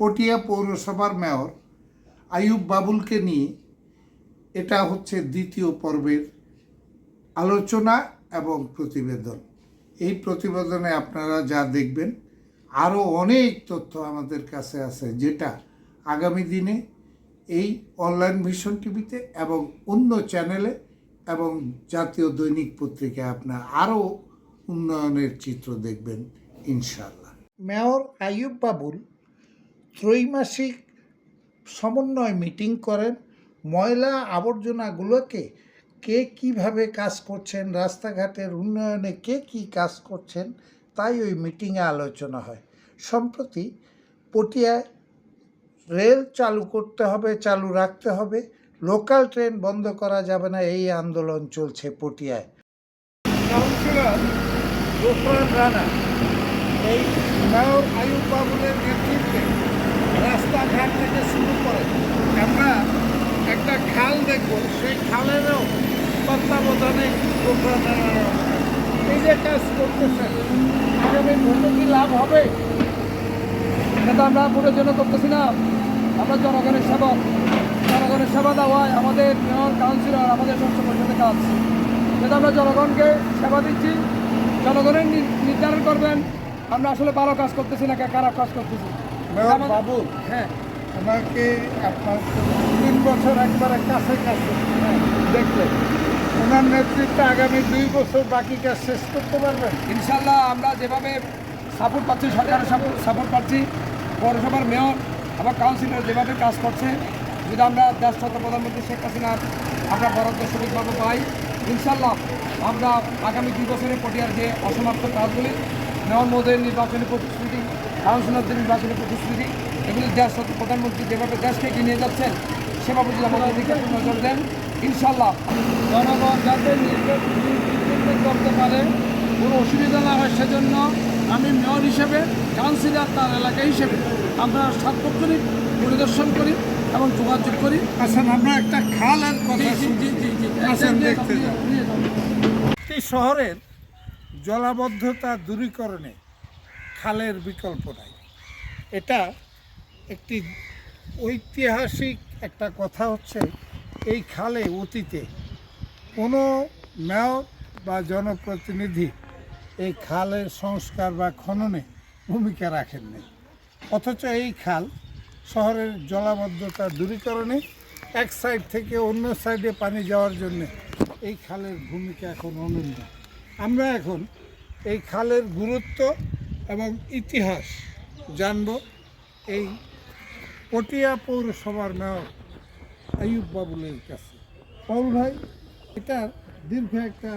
পটিয়া পৌরসভার মেয়র আইয়ুব বাবুলকে নিয়ে এটা হচ্ছে দ্বিতীয় পর্বের আলোচনা এবং প্রতিবেদন। এই প্রতিবেদনে আপনারা যা দেখবেন আরও অনেক তথ্য আমাদের কাছে আছে যেটা আগামী দিনে এই অনলাইন ভিশন টিভিতে এবং অন্য চ্যানেলে এবং জাতীয় দৈনিক পত্রিকায় আপনার আরও উন্নয়নের চিত্র দেখবেন ইনশাল্লাহ মেয়র আইয়ুব বাবুল ত্রৈমাসিক সমন্বয় মিটিং করেন। ময়লা আবর্জনাগুলোকে কে কীভাবে কাজ করছেন, রাস্তাঘাটের উন্নয়নে কে কি কাজ করছেন, তাই ওই মিটিংয়ে আলোচনা হয়। সম্প্রতি পটিয়ায় রেল চালু করতে হবে, চালু রাখতে হবে। লোকাল ট্রেন বন্ধ করা যাবে না, এই আন্দোলন চলছে পটিয়ায়। কাউন্সিলর গোফরান রানা, এই নেতৃত্বে রাস্তাঘাট থেকে শুরু করে, আমরা একটা খাল দেখব, সেই খালেরও তত্ত্বাবধানে এই যে কাজ করতেছেন, আগামী ভোটে কি লাভ হবে? এটা আমরা ভোটের জন্য করতেছি না। আমরা জনগণের সেবক জনগণের সেবা দেওয়ায় আমাদের মেয়র, কাউন্সিলর, আমাদের সংসদ পরিষদের কাজ। যেটা আমরা জনগণকে সেবা দিচ্ছি, জনগণের নির্ধারণ করবেন, আমরা আসলে ভালো কাজ করতেছি না খারাপ কাজ করতেছি। আমাদের- হ্যাঁ। ওনাকে আপনার তিন বছর একবারে কাছে কাছে দেখলেন। ওনার নেতৃত্বে আগামী দুই বছর বাকি কাজ শেষ করতে পারবেন? ইনশাল্লাহ আমরা যেভাবে সাপোর্ট পাচ্ছি সরকারের সাপোর্ট পাচ্ছি পৌরসভার মেয়র আবার কাউন্সিলর যেভাবে কাজ করছে যদি আমরা দেশরত প্রধানমন্ত্রী শেখ হাসিনার আমরা বরাদ্দ সুবিধাভাবে পাই ইনশাল্লাহ আমরা আগামী দুই বছরে পটিয়ার যে অসমাপ্ত কাজগুলি মেয়র মহোদয়ের নির্বাচনী প্রতিশ্রুতি কাউন্সিলরদের নির্বাচনী প্রতিশ্রুতি এগুলি দেশরত প্রধানমন্ত্রী যেভাবে দেশকে এগিয়ে নিয়ে যাচ্ছেন সেভাবে যদি আমাদের দিকে নজর দেন ইনশাল্লাহ জনগণ যাতে করতে পারে কোনো অসুবিধা না হয় সেজন্য আমি মেয়র হিসেবে কাউন্সিলর তার এলাকা হিসেবে আমরা সাতপক্ষরই পরিদর্শন করি এবং যোগাযোগ করি আচ্ছা আমরা একটা। আসেন যান। একটি শহরের জলাবদ্ধতা দূরীকরণে খালের বিকল্প নাই। এটা একটি ঐতিহাসিক একটা কথা হচ্ছে, এই খালে অতীতে কোনো মেয়র বা জনপ্রতিনিধি এই খালের সংস্কার বা খননে ভূমিকা রাখেননি। অথচ এই খাল শহরের জলাবদ্ধতা দূরীকরণে এক সাইড থেকে অন্য সাইডে পানি যাওয়ার জন্য এই খালের ভূমিকা এখন অনন্য। আমরা এখন এই খালের গুরুত্ব এবং ইতিহাস জানব। এই পটিয়া পৌরসভার মেয়র আইয়ুব বাবুলের কাছে। পাউল ভাই, এটার দীর্ঘ একটা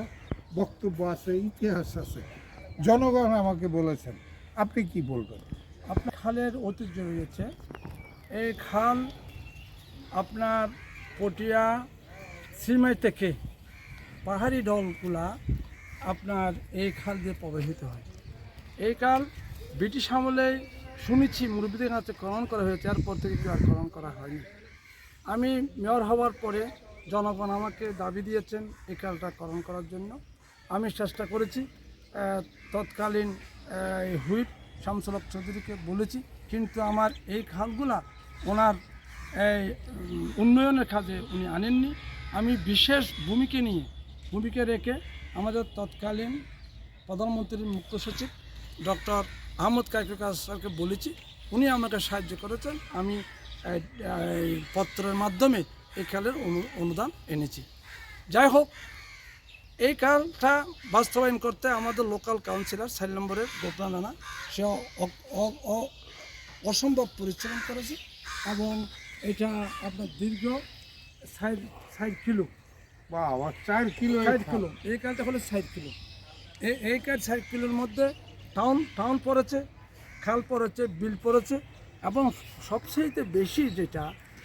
বক্তব্য আছে, ইতিহাস আছে। জনগণ আমাকে বলেছেন, আপনি কি বলবেন? আপনার খালের ঐতিহ্য রয়েছে। এই খাল আপনার পটিয়া সিমাই থেকে পাহাড়ি ঢলগুলা আপনার এই খাল দিয়ে প্রবাহিত হয়। এই কাল ব্রিটিশ আমলে শুনেছি মুরব্বীদের কাছে খনন করা হয়েছে, এরপর থেকে কেউ আর খনন করা হয়নি। আমি মেয়র হওয়ার পরে জনগণ আমাকে দাবি দিয়েছেন এই কালটা খনন করার জন্য। আমি চেষ্টা করেছি তৎকালীন হুইপ শামসুলক চৌধুরীকে বলেছি, কিন্তু আমার এই খালগুলা ওনার, এই উন্নয়নের কাজে উনি আনেননি। আমি বিশেষ ভূমিকা নিয়ে, ভূমিকা রেখে আমাদের তৎকালীন প্রধানমন্ত্রীর মুখ্য সচিব ডক্টর আহমদ কাইকুকার স্যারকে বলেছি উনি আমাকে সাহায্য করেছেন। আমি পত্রের মাধ্যমে এই খেলের অনু- অনুদান এনেছি। যাই হোক এই কাজটা বাস্তবায়ন করতে আমাদের লোকাল কাউন্সিলর চার নম্বরের গোপাল নানা সে অসম্ভব পরিশ্রম করেছে এবং এটা আপনার দীর্ঘ ষাট ষাট কিলো। বা চার কিলো খাল। কিলো। এই কাজটা হলো ষাট কিলো। এই এই কাজ ষাট কিলোর মধ্যে টাউন টাউন পড়েছে, খাল পড়েছে, বিল পড়েছে, এবং সবচেয়ে বেশি যেটা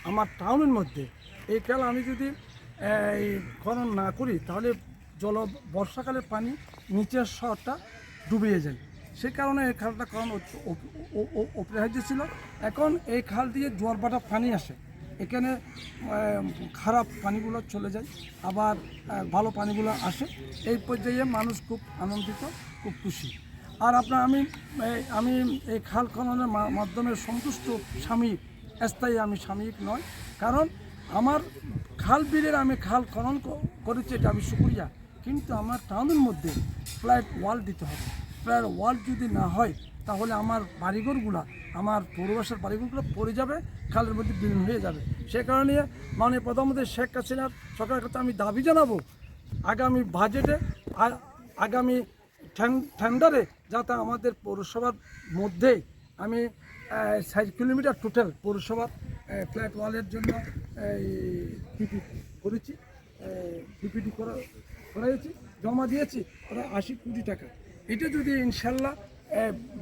আমার টাউনের মধ্যে, এই খাল আমি যদি, এই, খনন না করি, তাহলে জল বর্ষাকালের পানি নিচের শহরটা ডুবিয়ে যায়। সে কারণে এই খালটা খনন অপরিহার্য ছিল। এখন এই খাল দিয়ে জোয়ার বাটা পানি আসে। এখানে খারাপ পানিগুলো চলে যায়, আবার ভালো পানিগুলো আসে। এই পর্যায়ে মানুষ খুব আনন্দিত, খুব খুশি। আর আপনার আমি আমি এই খাল খননের মাধ্যমে সন্তুষ্ট সাময়িক স্থায়ী আমি সাময়িক নয়। কারণ আমার খাল বিলের আমি খাল খনন করেছি, এটা আমি সুক্রিয়া। কিন্তু আমার টাউনের মধ্যে ফ্ল্যাট ওয়াল দিতে হবে। ফ্ল্যাট ওয়াল যদি না হয়, তাহলে আমার বাড়িঘরগুলা, আমার পূর্ববাসের বাড়িঘরগুলো পড়ে যাবে, খালের মধ্যে বিলীন হয়ে যাবে। সে কারণে মাননীয় প্রধানমন্ত্রী শেখ হাসিনার সরকারের কাছে আমি দাবি জানাব। আগামী বাজেটে আগামী টেন্ডারে যাতে আমাদের পৌরসভার মধ্যে আমি ষাট কিলোমিটার টোটাল পৌরসভার ফ্ল্যাট ওয়ালের জন্য পিপি করেছি পিপিটি করা করাইছি জমা দিয়েছি ওরা আশি কোটি টাকা। এটা যদি ইনশাল্লাহ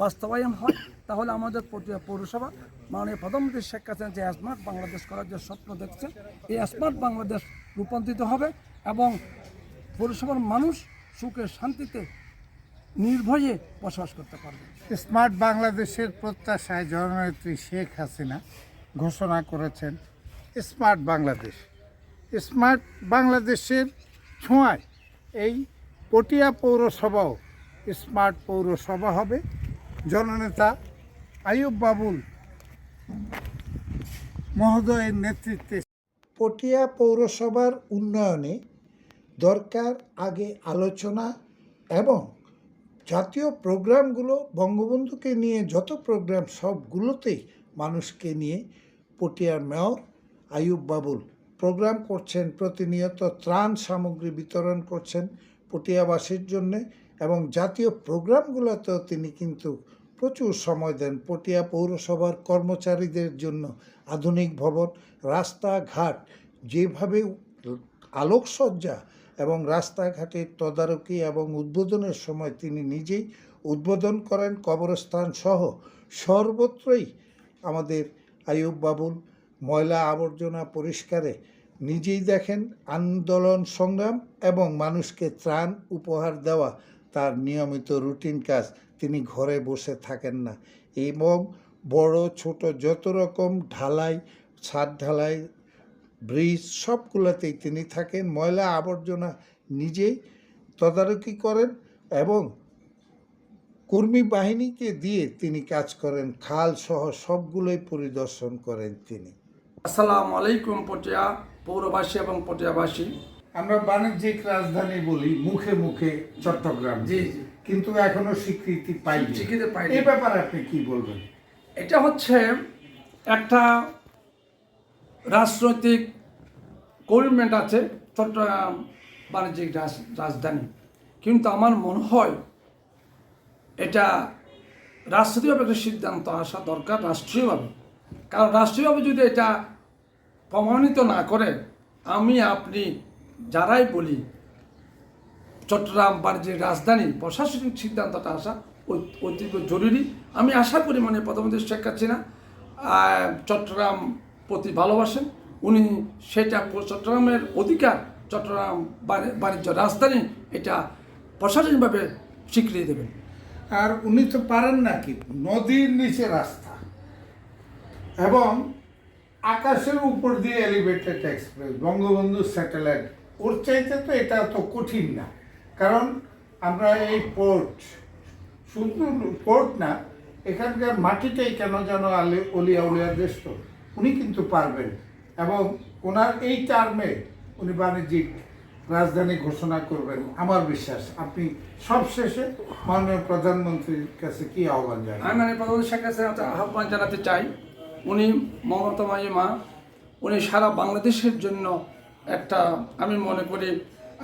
বাস্তবায়ন হয়, তাহলে আমাদের পৌরসভা মাননীয় প্রধানমন্ত্রী শেখ হাসিনা যে স্মার্ট বাংলাদেশ করার যে স্বপ্ন দেখছেন, এই স্মার্ট বাংলাদেশ রূপান্তরিত হবে এবং পৌরসভার মানুষ সুখে শান্তিতে নির্ভয়ে বসবাস করতে পারবে। স্মার্ট বাংলাদেশের প্রত্যাশায় জননেত্রী শেখ হাসিনা ঘোষণা করেছেন, স্মার্ট বাংলাদেশ। স্মার্ট বাংলাদেশের ছোঁয়ায় এই পটিয়া পৌরসভাও স্মার্ট পৌরসভা হবে। জননেতা আইয়ুব বাবুল মহোদয়ের নেতৃত্বে পটিয়া পৌরসভার উন্নয়নে দরকার আগে আলোচনা এবং জাতীয় প্রোগ্রামগুলো বঙ্গবন্ধুকে নিয়ে যত প্রোগ্রাম, সবগুলোতেই মানুষকে নিয়ে পটিয়ার মেয়র আইয়ুব বাবুল প্রোগ্রাম করছেন, প্রতিনিয়ত ত্রাণ সামগ্রী বিতরণ করছেন পটিয়াবাসীর জন্যে এবং জাতীয় প্রোগ্রামগুলোতেও তিনি কিন্তু প্রচুর সময় দেন পটিয়া পৌরসভার কর্মচারীদের জন্য আধুনিক ভবন, রাস্তাঘাট যেভাবে আলোকসজ্জা এবং রাস্তাঘাটের তদারকি এবং উদ্বোধনের সময় তিনি নিজেই উদ্বোধন করেন কবরস্থান সহ সর্বত্রই আমাদের আইয়ুব বাবুল ময়লা আবর্জনা পরিষ্কারে নিজেই দেখেন আন্দোলন সংগ্রাম এবং মানুষকে ত্রাণ উপহার দেওয়া তার নিয়মিত রুটিন কাজ। তিনি ঘরে বসে থাকেন না এবং বড়, ছোট যত রকম ঢালাই, ছাদ ঢালাই ব্রিজ সবগুলোতেই তিনি থাকেন। ময়লা আবর্জনা নিজেই তদারকি করেন এবং কর্মী বাহিনীকে দিয়ে তিনি কাজ করেন। খাল সহ সবগুলোই পরিদর্শন করেন তিনি। আসসালামু আলাইকুম পটিয়া পৌরবাসী এবং পটিয়াবাসী। আমরা বাণিজ্যিক রাজধানী বলি মুখে মুখে চট্টগ্রাম। জি জি। কিন্তু এখনও স্বীকৃতি পাইনি। স্বীকৃতি পাইনি। এই ব্যাপারে আপনি কি বলবেন? এটা হচ্ছে একটা রাজনৈতিক গভর্নমেন্ট আছে, চট্টগ্রাম বাণিজ্যিক রাজ- রাজধানী। কিন্তু আমার মনে হয় এটা রাষ্ট্রীয়ভাবে একটা সিদ্ধান্ত আসা দরকার রাষ্ট্রীয়ভাবে। কারণ রাষ্ট্রীয়ভাবে যদি এটা প্রমাণিত না করে, আমি, আপনি, যারাই বলি, চট্টগ্রাম বাণিজ্যিক রাজধানী, প্রশাসনিক সিদ্ধান্তটা আসা অ- অত্যন্ত জরুরি। আমি আশা করি মানে প্রধানমন্ত্রী শেখ হাসিনা চট্টগ্রাম প্রতি ভালোবাসেন। উনি সেটা চট্টগ্রামের অধিকার, চট্টগ্রাম বাণিজ্য রাজধানী, এটা প্রশাসনিকভাবে স্বীকৃতি দেবেন। আর উনি তো পারেন নাকি নদীর নিচে রাস্তা। এবং আকাশের উপর দিয়ে এলিভেটেড এক্সপ্রেস বঙ্গবন্ধু স্যাটেলাইট ওর চাইতে তো এটা তো কঠিন না। কারণ আমরা এই পোর্ট শুধু পোর্ট না, এখানকার মাটিটাই কেন যেন আলে, অলিয়া উলিয়া দেশ তো উনি কিন্তু পারবেন। এবং ওনার এই টার্মে উনি বাণিজ্যিক রাজধানী ঘোষণা করবেন, আমার বিশ্বাস। আপনি সবশেষে মাননীয় প্রধানমন্ত্রীর কাছে কি আহ্বান জানান আমি মানে প্রধানমন্ত্রী শেখ হাসিনা আহ্বান জানাতে চাই। উনি মমতা মা উনি সারা বাংলাদেশের জন্য একটা, আমি মনে করি,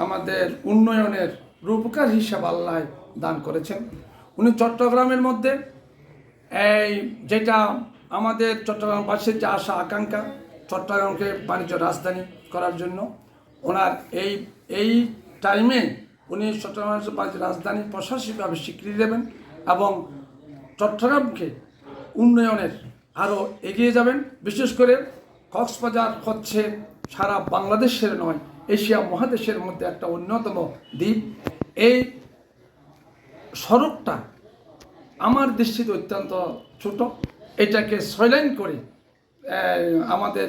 আমাদের উন্নয়নের রূপকার হিসাব আল্লাহ দান করেছেন। উনি চট্টগ্রামের মধ্যে এই যেটা আমাদের চট্টগ্রামবাসীর যে আশা, আকাঙ্ক্ষা, চট্টগ্রামকে বাণিজ্য রাজধানী করার জন্য ওনার এই এই টাইমে উনি চট্টগ্রামের বাণিজ্য রাজধানী প্রশাসনিকভাবে স্বীকৃতি দেবেন এবং চট্টগ্রামকে উন্নয়নের আরও এগিয়ে যাবেন। বিশেষ করে কক্সবাজার হচ্ছে সারা বাংলাদেশের নয়, এশিয়া মহাদেশের মধ্যে একটা অন্যতম দ্বীপ। এই সড়কটা আমার দৃষ্টিতে অত্যন্ত ছোট। এটাকে সয়লাইন করে আমাদের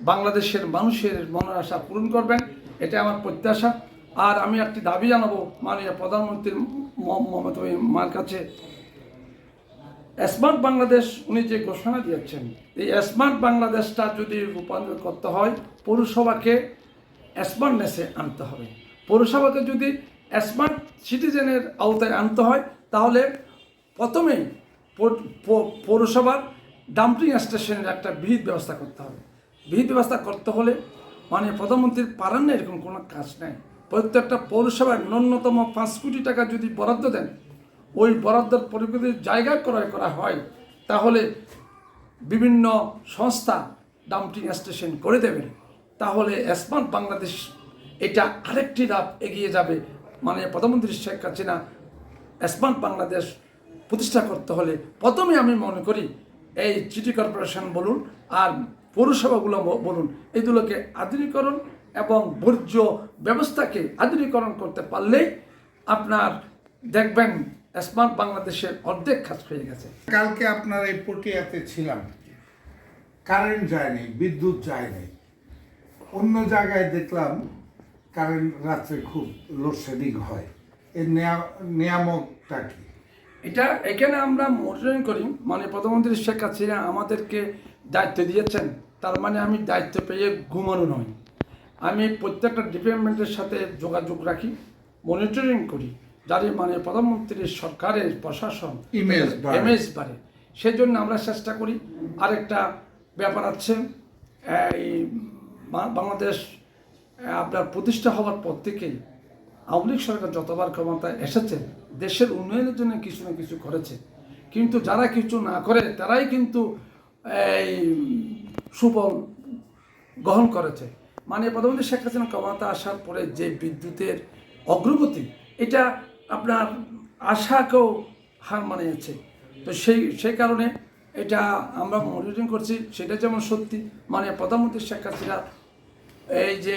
বাংলাদেশের মানুষের মনের আশা পূরণ করবেন। এটা আমার প্রত্যাশা। আর আমি একটি দাবি জানাব মাননীয় প্রধানমন্ত্রী ম- মমতা মার কাছে। স্মার্ট বাংলাদেশ, উনি যে ঘোষণা দিয়েছেন, এই স্মার্ট বাংলাদেশটা যদি রূপান্তর করতে হয়, পৌরসভাকে স্মার্টনেসে আনতে হবে। পৌরসভাকে যদি স্মার্ট সিটিজেনের আওতায় আনতে হয়, তাহলে প্রথমেই পৌরসভার ডাম্পিং স্টেশনের একটা বিহিত ব্যবস্থা করতে হবে। বিহিত ব্যবস্থা করতে হলে মানে প্রধানমন্ত্রীর পারেন না এরকম কোনো কাজ নেই। প্রত্যেকটা পৌরসভায় ন্যূনতম পাঁচ কোটি টাকা যদি বরাদ্দ দেন, ওই বরাদ্দের পরিপ্রেক্ষিতে জায়গা ক্রয় করা হয়, তাহলে বিভিন্ন সংস্থা ডাম্পিং স্টেশন করে দেবেন। তাহলে স্মার্ট বাংলাদেশ এটা আরেকটি ধাপ এগিয়ে যাবে। মানে প্রধানমন্ত্রী শেখ হাসিনা স্মার্ট বাংলাদেশ প্রতিষ্ঠা করতে হলে প্রথমে আমি মনে করি এই সিটি কর্পোরেশন বলুন আর পৌরসভাগুলো বলুন, এগুলোকে আধুনিকরণ এবং বর্জ্য ব্যবস্থাকে আধুনিকরণ করতে পারলেই আপনার দেখবেন স্মার্ট বাংলাদেশের অর্ধেক কাজ হয়ে গেছে। কালকে আপনার এই পটিয়াতে ছিলাম। কারেন্ট যায়নি বিদ্যুৎ যায়নি অন্য জায়গায় দেখলাম কারেন্ট রাত্রে খুব লোডশেডিং হয়। এর নেয়া- নিয়ামকটা কি? এটা এখানে আমরা মনিটরিং করি। মানে প্রধানমন্ত্রী শেখ হাসিনা আমাদেরকে দায়িত্ব দিয়েছেন। তার মানে আমি দায়িত্ব পেয়ে ঘুমানো নয় আমি প্রত্যেকটা ডিপার্টমেন্টের সাথে যোগাযোগ রাখি মনিটরিং করি যাতে মানে প্রধানমন্ত্রীর সরকারের প্রশাসন বাড়ে। ইমেজ বাড়ে। সেই জন্য আমরা চেষ্টা করি। আরেকটা ব্যাপার আছে এই বাংলাদেশ আপনার প্রতিষ্ঠা হওয়ার পর থেকেই আওয়ামী লীগ সরকার যতবার ক্ষমতায় এসেছে দেশের উন্নয়নের জন্য কিছু না কিছু করেছে। কিন্তু যারা কিছু না করে, তারাই কিন্তু এই সুফল গ্রহণ করেছে। মানে প্রধানমন্ত্রী শেখ হাসিনা ক্ষমতা আসার পরে যে বিদ্যুতের অগ্রগতি, এটা আপনার আশাকেও হার মানিয়েছে। তো সেই সেই কারণে এটা আমরা মনিটরিং করছি, সেটা যেমন সত্যি মানে প্রধানমন্ত্রী শেখ হাসিনা এই যে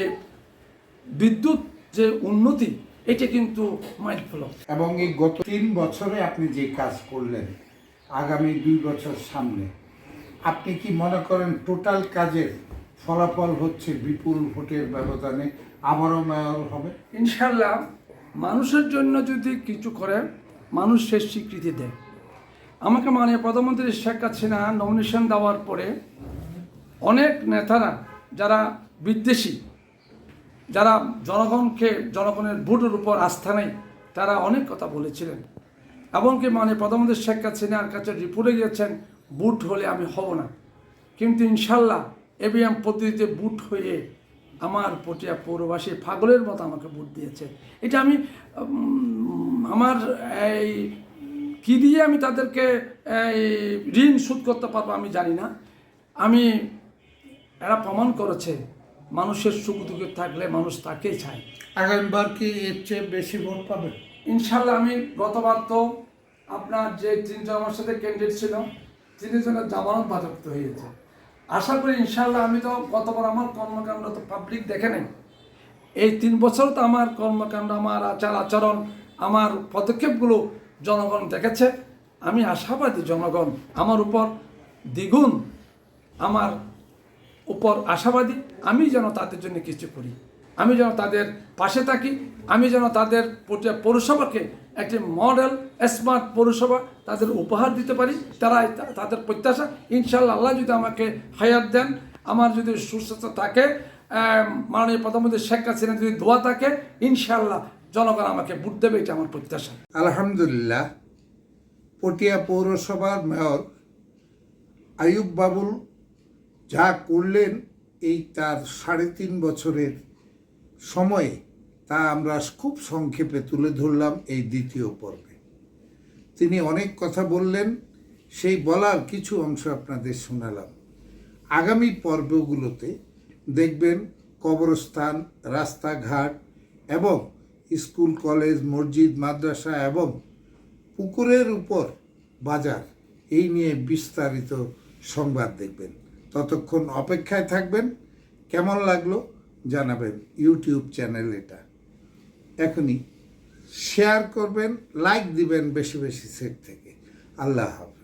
বিদ্যুৎ যে উন্নতি এটা কিন্তু মাইল ফলক। এবং এই গত তিন বছরে আপনি যে কাজ করলেন আগামী দুই বছর সামনে আপনি কি মনে করেন টোটাল কাজের ফলাফল হচ্ছে বিপুল ভোটের ব্যবধানে আবারও মেয়র হবে? ইনশাল্লাহ মানুষের জন্য যদি কিছু করে মানুষ সে স্বীকৃতি দেয়। আমাকে মানে প্রধানমন্ত্রী শেখ হাসিনা নমিনেশন দেওয়ার পরে অনেক নেতারা যারা বিদ্বেষী যারা জনগণকে, জনগণের ভোটের উপর আস্থা নেই, তারা অনেক কথা বলেছিলেন। এমনকি মানে প্রধানমন্ত্রী শেখ হাসিনার কাছে রিপোর্টে গিয়েছেন বুট হলে আমি হব না। কিন্তু ইনশাল্লাহ এবিএম পদ্ধতিতে বুট হয়ে আমার পটিয়া পৌরবাসী পাগলের মতো আমাকে বুট দিয়েছে। এটা আমি আমার এই কি দিয়ে আমি তাদেরকে এই ঋণ শোধ করতে পারব আমি জানি না। আমি, এরা প্রমাণ করেছে মানুষের সুখ দুঃখে থাকলে মানুষ তাকেই চায়। আগামীবার কি এর চেয়ে বেশি ভোট পাবেন ইনশাল্লাহ আমি গতবার তো আপনার যে তিনজন আমার সাথে ক্যান্ডিডেট ছিল তিনজনের জামানত বাজপ্ত হয়েছে। আশা করি ইনশাল্লাহ আমি তো গতবার আমার কর্মকাণ্ড তো পাবলিক দেখে নেই। এই তিন বছর তো আমার কর্মকাণ্ড আমার আচার আচরণ আমার পদক্ষেপগুলো জনগণ দেখেছে। আমি আশাবাদী জনগণ আমার উপর দ্বিগুণ আমার উপর আশাবাদী, আমি যেন তাদের জন্য কিছু করি। আমি যেন তাদের পাশে থাকি, আমি যেন তাদের পৌর- পৌরসভাকে একটি মডেল, স্মার্ট পৌরসভা তাদের উপহার দিতে পারি। তারা তাদের প্রত্যাশা ইনশাল্লাহ আল্লাহ যদি আমাকে হায়াত দেন, আমার যদি সুস্থতা থাকে মাননীয় প্রধানমন্ত্রী শেখ হাসিনা যদি দোয়া থাকে ইনশাল্লাহ জনগণ আমাকে ভোট দেবে, এটা আমার প্রত্যাশা। আলহামদুলিল্লাহ, পটিয়া পৌরসভার মেয়র আয়ুব বাবুল যা করলেন এই তার সাড়ে তিন বছরের সময়ে তা আমরা খুব সংক্ষেপে তুলে ধরলাম এই দ্বিতীয় পর্বে। তিনি অনেক কথা বললেন, সেই বলার কিছু অংশ আপনাদের শোনালাম। আগামী পর্বগুলোতে দেখবেন কবরস্থান, রাস্তাঘাট এবং স্কুল, কলেজ, মসজিদ, মাদ্রাসা এবং পুকুরের উপর বাজার, এই নিয়ে বিস্তারিত সংবাদ দেখবেন। ততক্ষণ অপেক্ষায় থাকবেন। কেমন লাগল জানাবেন ইউটিউব চ্যানেল এটা। এখনই শেয়ার করবেন লাইক দিবেন বেশি বেশি সেট থেকে। আল্লাহ হাফেজ।